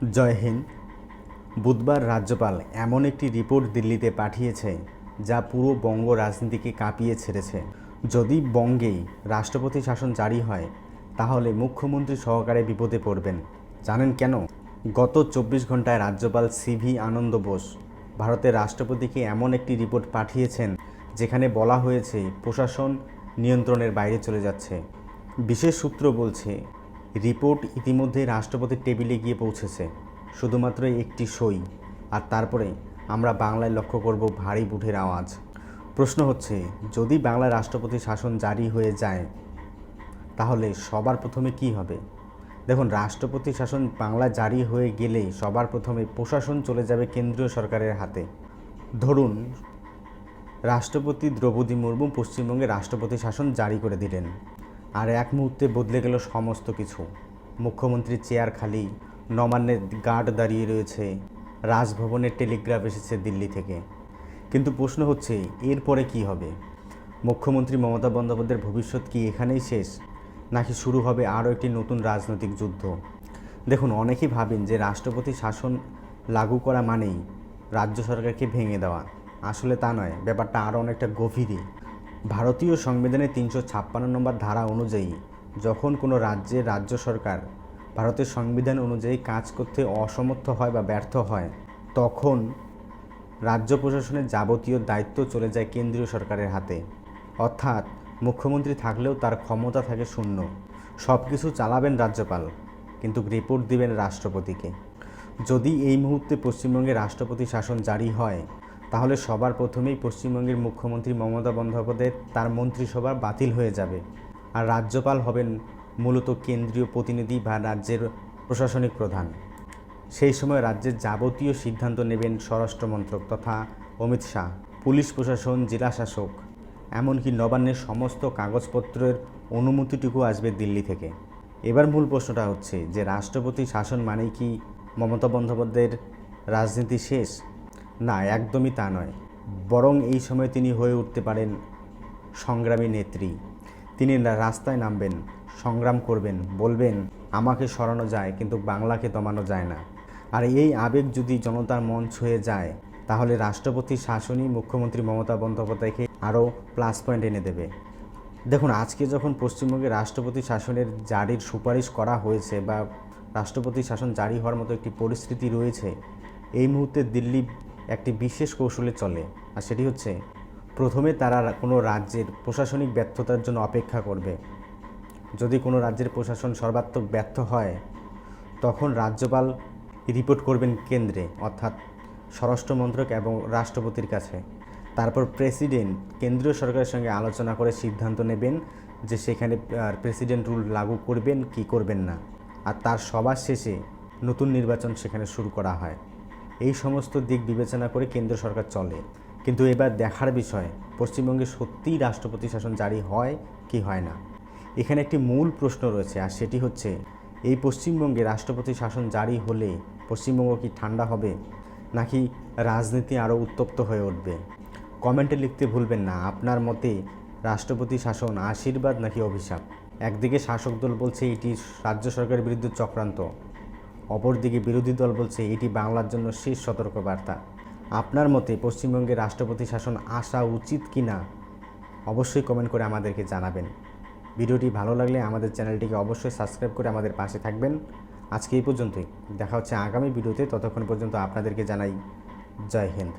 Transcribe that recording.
জয় হিন্দ। বুধবার রাজ্যপাল এমন একটি রিপোর্ট দিল্লিতে পাঠিয়েছে যা পুরো বঙ্গ রাজনীতিকে কাঁপিয়ে ছেড়েছে। যদি বঙ্গেই রাষ্ট্রপতি শাসন জারি হয়, তাহলে মুখ্যমন্ত্রী সহকারে বিপদে পড়বেন। জানেন কেন? গত চব্বিশ ঘন্টায় রাজ্যপাল সিভি আনন্দ বোস ভারতের রাষ্ট্রপতিকে এমন একটি রিপোর্ট পাঠিয়েছেন, যেখানে বলা হয়েছে, প্রশাসন নিয়ন্ত্রণের বাইরে চলে যাচ্ছে। বিশেষ সূত্র বলছে রিপোর্ট ইতিমধ্যে রাষ্ট্রপতির টেবিলে গিয়ে পৌঁছেছে। শুধুমাত্র একটি সই, আর তারপরে আমরা বাংলায় লক্ষ্য করব ভারী বুঠের আওয়াজ। প্রশ্ন হচ্ছে, যদি বাংলায় রাষ্ট্রপতি শাসন জারি হয়ে যায়, তাহলে সবার প্রথমে কি হবে? দেখুন রাষ্ট্রপতি শাসন বাংলা জারি হয়ে গেলে সবার প্রথমে প্রশাসন চলে যাবে কেন্দ্রীয় সরকারের হাতে। ধরুন, রাষ্ট্রপতি দ্রৌপদী মুর্মু পশ্চিমবঙ্গে রাষ্ট্রপতি শাসন জারি করে দিলেন। আর এক মুহূর্তে বদলে গেল সমস্ত কিছু। মুখ্যমন্ত্রীর চেয়ার খালি, নবান্নের গার্ড দাঁড়িয়ে রয়েছে, রাজভবনের টেলিগ্রাফ এসেছে দিল্লি থেকে। কিন্তু প্রশ্ন হচ্ছে, এরপরে কি হবে? মুখ্যমন্ত্রী মমতা বন্দ্যোপাধ্যায়ের ভবিষ্যৎ কি এখানেই শেষ? নাকি শুরু হবে আরও একটি নতুন রাজনৈতিক যুদ্ধ? দেখুন, অনেকেই ভাবেন যে রাষ্ট্রপতি শাসন লাগু করা মানেই রাজ্য সরকারকে ভেঙে দেওয়া। আসলে তা নয়, ব্যাপারটা আরও অনেকটা গভীরে। ভারতীয় সংবিধানের তিনশো ছাপ্পান্ন নম্বর ধারা অনুযায়ী যখন কোনো রাজ্যের রাজ্য সরকার ভারতের সংবিধান অনুযায়ী কাজ করতে অসমর্থ হয় বা ব্যর্থ হয়, তখন রাজ্য প্রশাসনের যাবতীয় দায়িত্ব চলে যায় কেন্দ্রীয় সরকারের হাতে। অর্থাৎ মুখ্যমন্ত্রী থাকলেও তার ক্ষমতা থাকে শূন্য। সব কিছু চালাবেন রাজ্যপাল, কিন্তু রিপোর্ট দিবেন রাষ্ট্রপতিকে। যদি এই মুহূর্তে পশ্চিমবঙ্গে রাষ্ট্রপতি শাসন জারি হয় তাহলে সবার প্রথমেই পশ্চিমবঙ্গের মুখ্যমন্ত্রী মমতা বন্দ্যোপাধ্যায় তার মন্ত্রিসভা বাতিল হয়ে যাবে। আর রাজ্যপাল হবেন মূলত কেন্দ্রীয় প্রতিনিধি বা রাজ্যের প্রশাসনিক প্রধান। সেই সময় রাজ্যের যাবতীয় সিদ্ধান্ত নেবেন স্বরাষ্ট্রমন্ত্রক তথা অমিত শাহ, পুলিশ প্রশাসন, জেলা শাসক। এমনকি নবান্নের সমস্ত কাগজপত্রের অনুমতিটুকু আসবে দিল্লি থেকে। এবার মূল প্রশ্নটা হচ্ছে যে, রাষ্ট্রপতি শাসন মানেই কি মমতা বন্দ্যোপাধ্যায়ের রাজনীতি শেষ? না, একদমই তা নয়। বরং এই সময় তিনি হয়ে উঠতে পারেন সংগ্রামী নেত্রী। তিনি রাস্তায় নামবেন, সংগ্রাম করবেন, বলবেন, আমাকে সরানো যায়, কিন্তু বাংলাকে দমানো যায় না। আর এই আবেগ যদি জনতার মন ছুঁয়ে যায়, তাহলে রাষ্ট্রপতি শাসনই মুখ্যমন্ত্রী মমতা বন্দ্যোপাধ্যায়কে আরও প্লাস পয়েন্ট এনে দেবে। দেখুন, আজকে যখন পশ্চিমবঙ্গে রাষ্ট্রপতি শাসনের জারির সুপারিশ করা হয়েছে বা রাষ্ট্রপতি শাসন জারি হওয়ার মতো একটি পরিস্থিতি রয়েছে, এই মুহূর্তে দিল্লি একটি বিশেষ কৌশলে চলে, আর সেটি হচ্ছে প্রথমে তারা কোনো রাজ্যের প্রশাসনিক ব্যর্থতার জন্য অপেক্ষা করবে। যদি কোনো রাজ্যের প্রশাসন সর্বাত্মক ব্যর্থ হয়, তখন রাজ্যপাল রিপোর্ট করবেন কেন্দ্রে, অর্থাৎ স্বরাষ্ট্র মন্ত্রক এবং রাষ্ট্রপতির কাছে। তারপর প্রেসিডেন্ট কেন্দ্রীয় সরকারের সঙ্গে আলোচনা করে সিদ্ধান্ত নেবেন যে সেখানে প্রেসিডেন্ট রুল লাগু করবেন কি করবেন না। আর তার সবার শেষে নতুন নির্বাচন সেখানে শুরু করা হয়। এই সমস্ত দিক বিবেচনা করে কেন্দ্র সরকার চলে। কিন্তু এবার দেখার বিষয়, পশ্চিমবঙ্গে সত্যিই রাষ্ট্রপতি শাসন জারি হয় কি হয় না? এখানে একটি মূল প্রশ্ন রয়েছে, আর সেটি হচ্ছে, এই পশ্চিমবঙ্গে রাষ্ট্রপতি শাসন জারি হলে পশ্চিমবঙ্গ কি ঠান্ডা হবে? নাকি রাজনীতি আরও উত্তপ্ত হয়ে উঠবে? কমেন্টে লিখতে ভুলবেন না, আপনার মতে রাষ্ট্রপতি শাসন আশীর্বাদ নাকি অভিশাপ? একদিকে শাসক দল বলছে, এটি রাজ্য সরকারের বিরুদ্ধে চক্রান্ত। অপরদিকে বিরোধী দল বলছে, এটি বাংলার জন্য শেষ সতর্কবার্তা। আপনার মতে পশ্চিমবঙ্গে রাষ্ট্রপতি শাসন আসা উচিত কি না? অবশ্যই কমেন্ট করে আমাদেরকে জানাবেন। ভিডিওটি ভালো লাগলে আমাদের চ্যানেলটিকে অবশ্যই সাবস্ক্রাইব করে আমাদের পাশে থাকবেন। আজকে এই পর্যন্তই। দেখা হচ্ছে আগামী ভিডিওতে। ততক্ষণ পর্যন্ত আপনাদেরকে জানাই, জয় হিন্দ।